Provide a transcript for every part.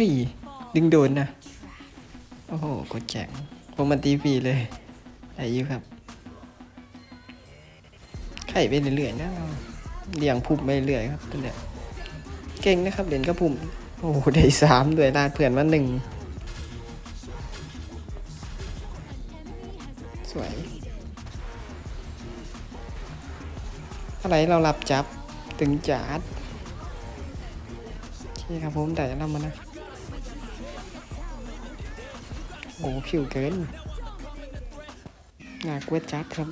ฮ้ย ดึงโดนนะ โอ้โหกดแข็งผมมันตีฟรีเลยอายุครับ ไข่ไปเรื่อยๆนะเลี้ยงพุ่มไปเรื่อยครับตัวเนี้ยเก่งนะครับเด่นก็พุ่ม โอ้โหได้สามด้วยลาดเพื่อนมาหนึ่งสวย อะไรเรารับจับตึงจัดโอเคครับผมแต่เรามานะ โอ้ผิวเกินงากเวทจัดครับ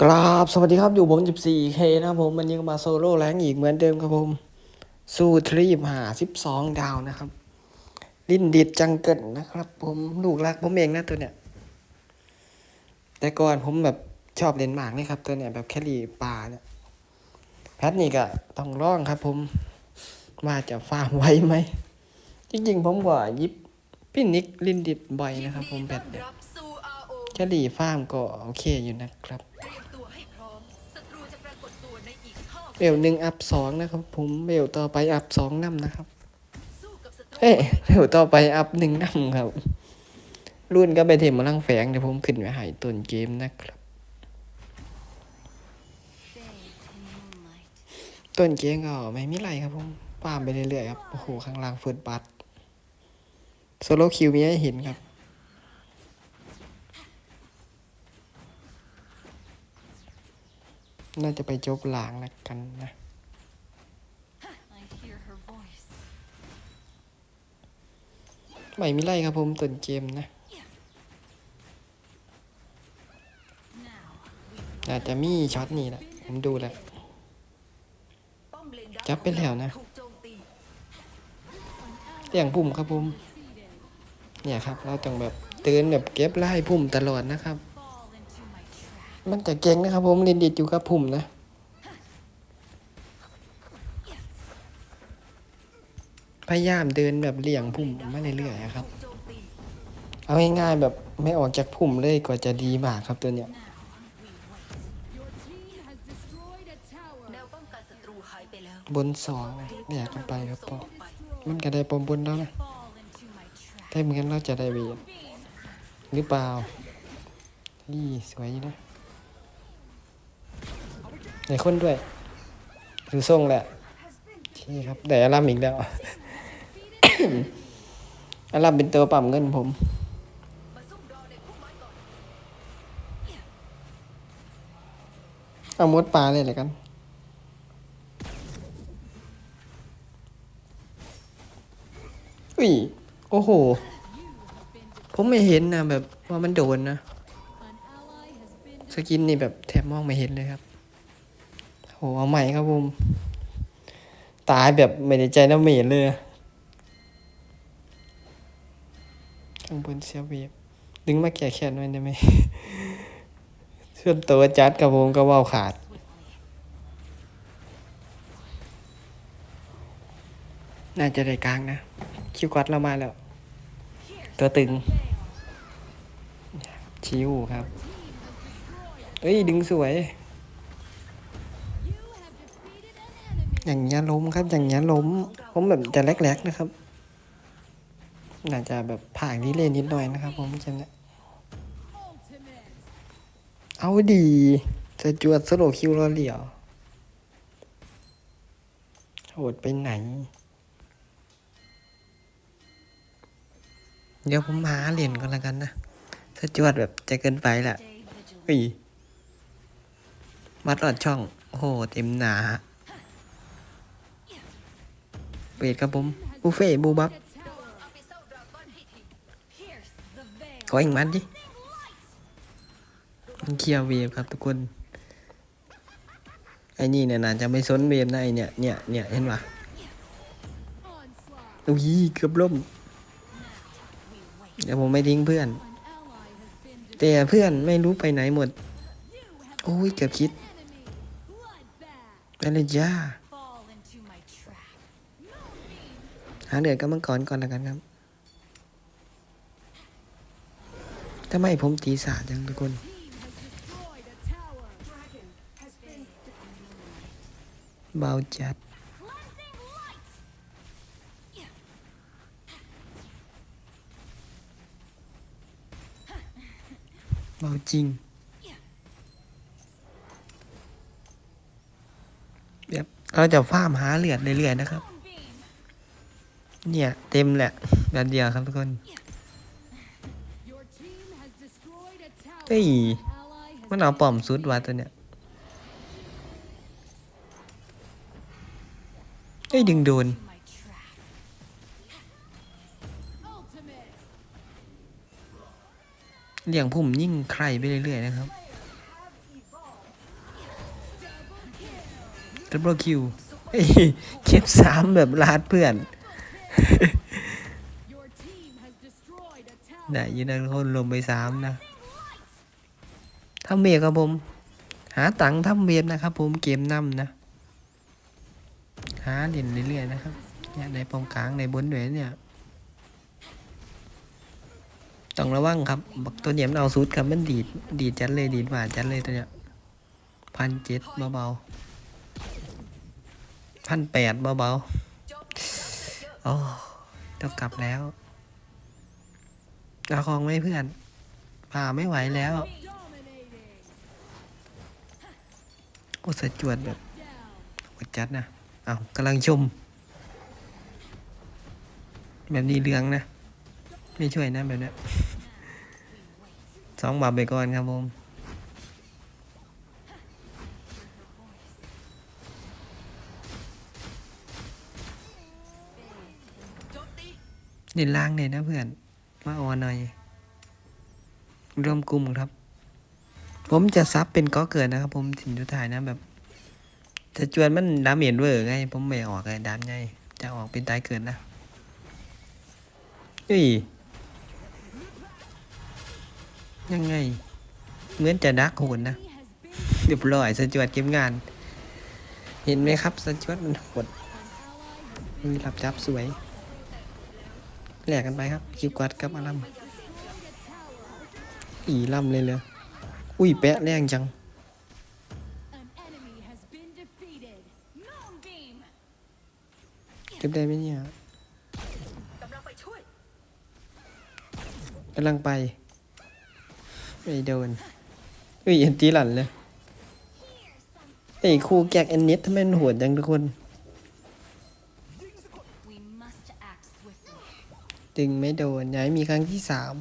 กราบสวัสดีครับอยู่ผม 14K นะครับผมวันนี้ก็มาโซโล่แรงอีกเหมือนเดิมครับผม สู้ทรีปหา 12 ดาวนะครับ ลินดิดจังเกิลนะครับผม ลูกรักผมเองนะตัวเนี้ย แต่ก่อนผมแบบ ชอบเล่นมากนี่ครับ ตัวเนี้ยแบบแครี่ป่าเนี่ยแพทนี่ก็ต้องร้องครับ ผมว่าจะฟาร์มไว้ไหม จริงๆ ผมก็หยิบพี่นิกลินดิดบ่อยนะครับ ผมแพทเนี่ยรับแครี่ฟาร์มก็โอเคอยู่นะครับเบลหนึ่งอัพสองนะครับ ผมเบลต่อไปอัพสองน้ำนะครับเอ้ยเบลต่อไปอัพหนึ่งน้ำครับ รุ่นก็ไปเทมมาลังแฝงเดี๋ยวผมขึ้นไว้ให้ต้นเกมนะครับ ต้นเกมก็ไม่มีไรครับผมปามไปเรื่อยๆครับ โอ้โห ข้างล่างเฟิร์สบัตโซโลคิวมีให้เห็นครับ น่าจะไปจบหลางแล้วกันนะไม่มีไรครับผมต้นเกมนะอาจจะมีช็อตนี้แหละ ผมดูแล้วป้อมเลนดาร์ก จับไปแล้วนะถูกโจมตีเสียงปุ่มครับผมเนี่ยครับ เราต้องแบบเตือนแบบเก็บไล่ปุ่มตลอดนะครับ มันจะเก่งนะครับผมเรียนดีดอยู่กับปุ่มนะพยายามเดินแบบเลี่ยงพุ่มมาเรื่อยๆอะครับ เอาง่ายๆแบบไม่ออกจากพุ่มเลยกว่าจะดีมากครับตัวเนี้ย บนสองเนี่ยกันไปครับส่พ่งอมันก็ได้ปมบนแล้วนะถ้าเหมือนกันเราจะได้เวียนหรือเปล่านี่สวยนะไหนคนด้วยดูทรงแหละที่ครับแต่อารัมอีกแล้วอารัมเป็นตัวปั๊มเงินผมเอามดปลาเลยเลยกัน อุ้ย โอ้โห ผมไม่เห็นนะแบบว่ามันโดนนะ สกินนี่แบบแทบมองไม่เห็นเลยครับโหเอาใหม่ครับผม ตายแบบไม่ได้ใจน้ำเมจเลยข้างบนเสียเวียบดึงมาแก่แค้นไว้ได้ไหมส่วนตัวจัดกับผมก็ว่าขาดน่าจะได้กลางนะ คิวกัดเรามาแล้ว ตัวตึง ชิวครับ เอ้ย ดึงสวย อย่างเงี้ยล้มครับ อย่างเงี้ยล้ม ผมแบบจะแรกๆนะครับ น่าจะแบบผ่านที่เล่นนิดหน่อยนะครับผมจะเนี่ยเอาดีจะจวดสโลคิวรอเหลี่ยวโหดไปไหน เดี๋ยวผมหาเหรียญก่อนละกันนะ ถ้าจวดแบบจะเกินไปแหละอุ้ยวัดหลอดช่อง โอ้โห เต็มหนาเปิดครับผมบุฟเฟ่บูบับก้อนให้ที Pierce the veil ขออีกมันดิมันเคลียร์เวฟครับทุกคน ไอ้นี่เนี่ยน่าจะไม่สนเวฟนะไอเนี่ยเนี่ยเนี่ยเห็นปะอุ้ยเกือบล่ม เดี๋ยวผมไม่ทิ้งเพื่อน แต่เพื่อนไม่รู้ไปไหนหมด โอ้ยเกือบคิดไปเลยจ้าหาเดือดกับมังกรก่อนล้วกันครับทำไมผมตีสาจังทุกคน เบาจัด เบาจริงแบบเราจะฟาร์มหาเลือดเรื่อยๆนะครับ เนี่ย เต็มแหละแบบเดียวครับทุกคนเฮ้ยมันเอาปอมสุดว่ะตัวเนี้ยเฮ้ยดึงโดน เลี้ยงผมยิ่งใครไปเรื่อยๆนะครับดับเบิลคิวเก็บสามแบบลาดเพื่อน ได้ยินนะทุกคนลงไปสามนะทำเมียครับผม หาตังค์ทำเวียนะครับผมเกมนำนะ หาเด่นเรื่อยๆนะครับเนี่ยในปมกลางในบนด้วยเนี่ย ต้องระวังครับ บักตัวเนียมันเอาซูดครับ มันดีด ดีดจัดเลย ดีดหวานจัดเลยตัวเนี้ยพันเจ็ดเบาๆพันแปดเบาๆโอ้ต้องกลับแล้วอาของไม่เพื่อน ผ่าไม่ไหวแล้ว โอ้สะจวดแบบดจัดนะ เอากำลังชม แบบนี้เรืองนะ ไม่ช่วยนะแบบเนี้ย สองบาทไปก่อนครับผมเด่นล่างเลยนะเพื่อน มาออนหน่อยรวมกลุ่มครับ ผมจะซับเป็นก็เกิดนะครับ ผมสินทุถ่ายนะแบบ จะจวนมันดามเมจเวอร์ไง ผมไม่ออกเลยดันไงจะออกเป็นตายเกิดนะเฮ้ย ยังไง เหมือนจะดักโหนนะเรียบร้อยสจวดเก็บงาน เห็นไหมครับสจวดมันโหดมีรับจับสวยแหลกกันไปครับ คิวกัดกับอารัมอีล่ำเลยเลยอุ้ยแปะแรงจังเก็บได้ไหมเนี่ยกำลังไปช่วยกำลัง ไม่โดนอุ้ยเอ็นตีหลันเลยไอ้ยคู่แกกเอ็นเน็ตทำไมมันโหดจังทุกคนดึงไม่โดนย้ายมีครั้งที่สาม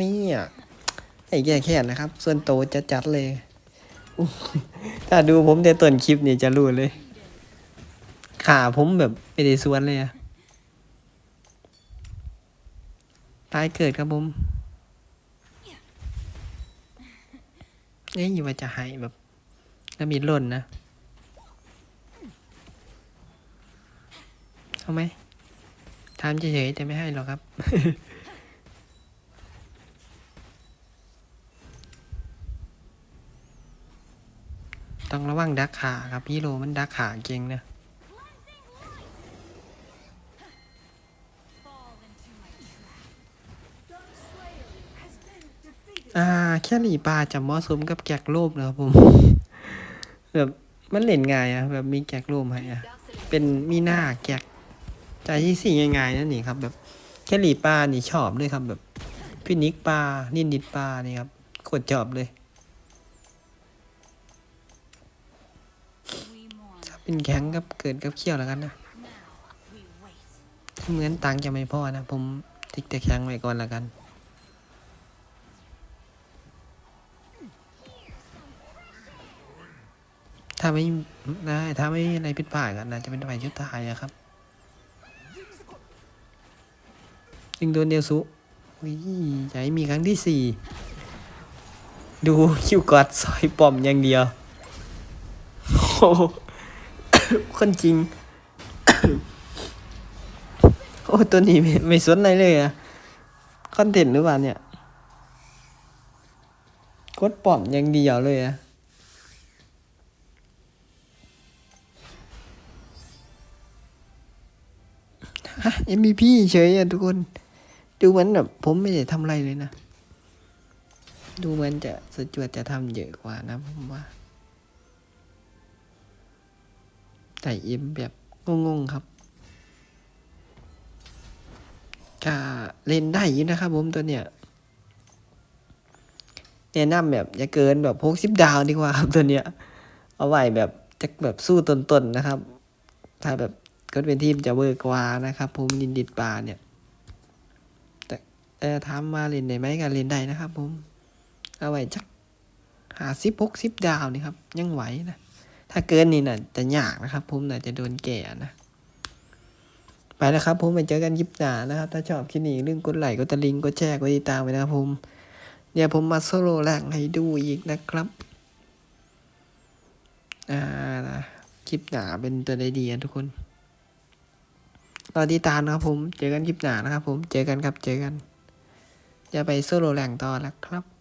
นี่อะไอ้แก่แค่นะครับ ส่วนโตจะจัดเลย ถ้าดูผมแต่ต้นคลิปนี่จะรู้เลย ขาผมแบบไม่ได้สวนเลยอะ ตายเกิดครับผมเอ๊ะอยู่ว่าจะให้แบบแล้วมีหล่นนะเอาไหมทำเฉยๆแต่ไม่ให้หรอกครับ ต้องระวังดักขาครับพี่โลมันดักขาเก่งนะ อ่า แค่หลีปลาจะเหมาะสมกับแกกโลบนะครับผม แบบมันเล่นง่ายอะแบบมีแกกโลบให้อะเป็นมีหน้าแกกใจที่สี่ง่ายๆนั่นนี่ครับ แบบแค่หลีปลานี่ชอบเลยครับ แบบพินิกปลานินดิดปลานี่ครับกดจอบเลย we mourn ถ้าเป็นแข็งกับเกิดกับเขี้ยวแล้วกันนะเหมือนตังจะไม่พอนะ ผมติ๊กแต่แข็งไว้ก่อนแล้วกัน ถ้าไม่ได้ถ้าไม่อะไรผิดพลาดกันนะจะเป็นไฟชุดตายอะครับยิงโดนเดียวสุวิใจมีครั้งที่สี่ดูคิวกอดซอยปอมอย่างเดียวโอ้คนจริง โอ้ตัวนี้ไม่ไม่สนอะไรเลยอะคอนเทนต์หรือเปล่าเนี่ย กดปอมอย่างเดียวเลยอะ ฮะ MVP เฉยอะทุกคน ดูเหมือนแบบผมไม่ได้ทำอะไรเลยนะ ดูเหมือนจะสจวดจะทำเยอะกว่านะผมว่าแต่เอ็มแบบงงๆครับก็เล่นได้อยู่นะครับผมตัวเนี้ยแนะนำแบบอย่าเกินแบบพกสิบดาวดีกว่าครับตัวเนี้ย เอาไว้แบบจะแบบสู้ตนๆนะครับ ถ้าแบบ ก็เป็นทีมจะเวอร์กว่านะครับ ผมดินดิดปลาเนี่ย แต่แต่ถามมาเล่นได้ไหมก็เล่นได้นะครับผม เอาไว้จักหาสิบหกสิบดาวนี่ครับ ยังไหวนะ ถ้าเกินนี่น่ะจะยากนะครับ ผมน่าจะโดนแก่นะไปแล้วครับผมไปเจอกันยิบหนานะครับ ถ้าชอบคลิปนี้เรื่องกดไลค์กดตะลิงกดแชร์กดติดตามไว้นะครับผมเดี๋ยวผมมาโซโล่แรงให้ดูอีกนะครับอ่านะคลิปหนาเป็นตัวใดดีอะทุกคน รอติดตามนะครับผม เจอกันคลิปหน้านะครับผม เจอกันครับ เจอกันอย่าไปโซโลแหล่งต่อแล้วครับ